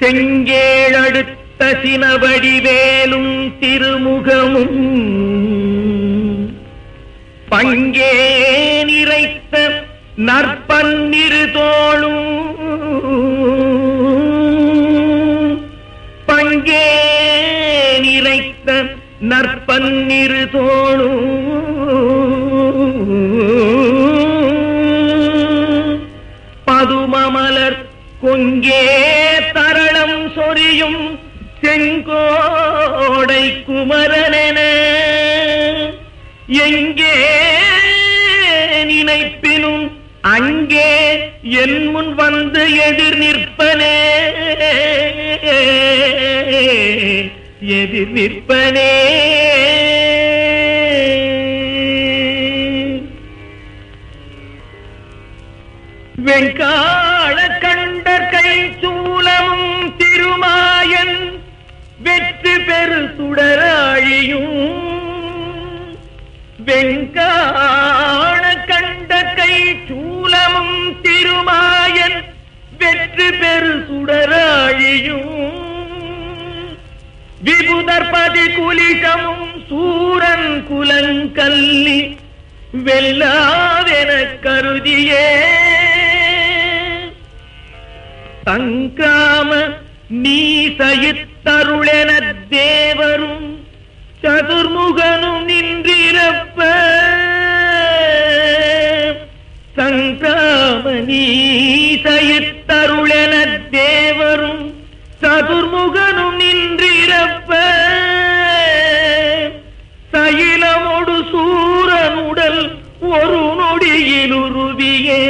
செங்கேழடுத்த சினவடிவேலும் திருமுகமும் பங்கே நிறைத்த நற்பன்னிரு தோளும் பங்கே நிறைத்த நற்பன்னிரு தோளும் பதுமமலர் கொங்கே தரளம் சொரியும் செங்கோடை குமரனென. எங்கே நினைப்பினும் அங்கே என் முன் வந்து எதிர் நிற்பனே. எதிர் நிற்பனே. வெங்கா சுடராழியும் விபுதற்பதி குலிசமும் சூரன் குலங்கல்லி வெல்லாதென கருதியே. தங்காம நீ சயித்தருளென தேவரும் சதுர்முகனும் நின்றிருப்ப. சங்காம நீ சயித்தருளென சதுர்முகனும் நின்றிரப்ப. சயிலமொடு சூரனுடல் ஒரு நொடியில் உருவியே.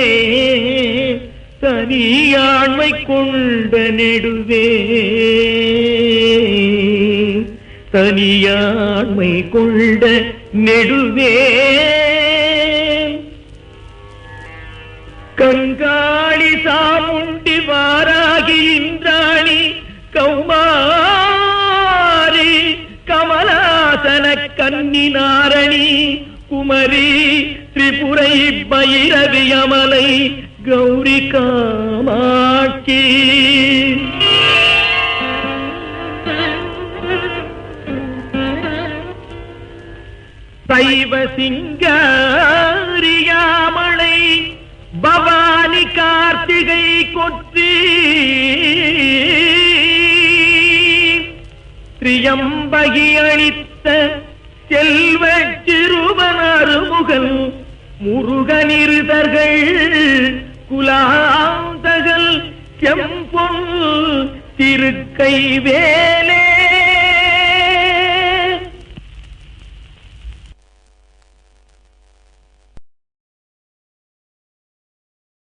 தனியாண்மை கொண்ட நெடுவே. தனியாண்மை கொண்ட நெடுவே. கங்காளி சாமுண்டி வாராகி இந்திராணி கௌமாரி கமலாசன கன்னி நாரணி குமரி திரிபுரை பைரவி அமலை கௌரி காமாட்சி. சைவ சிங்காரியாமலை பவானி கார்த்திகை கொற்றி. திரியம்பகி அளித்த செல்வ சிறுவனாறு அருமுகன் முருகனிருதர்கள் குலாந்தகள் செம்பொன் திருக்கை வேல்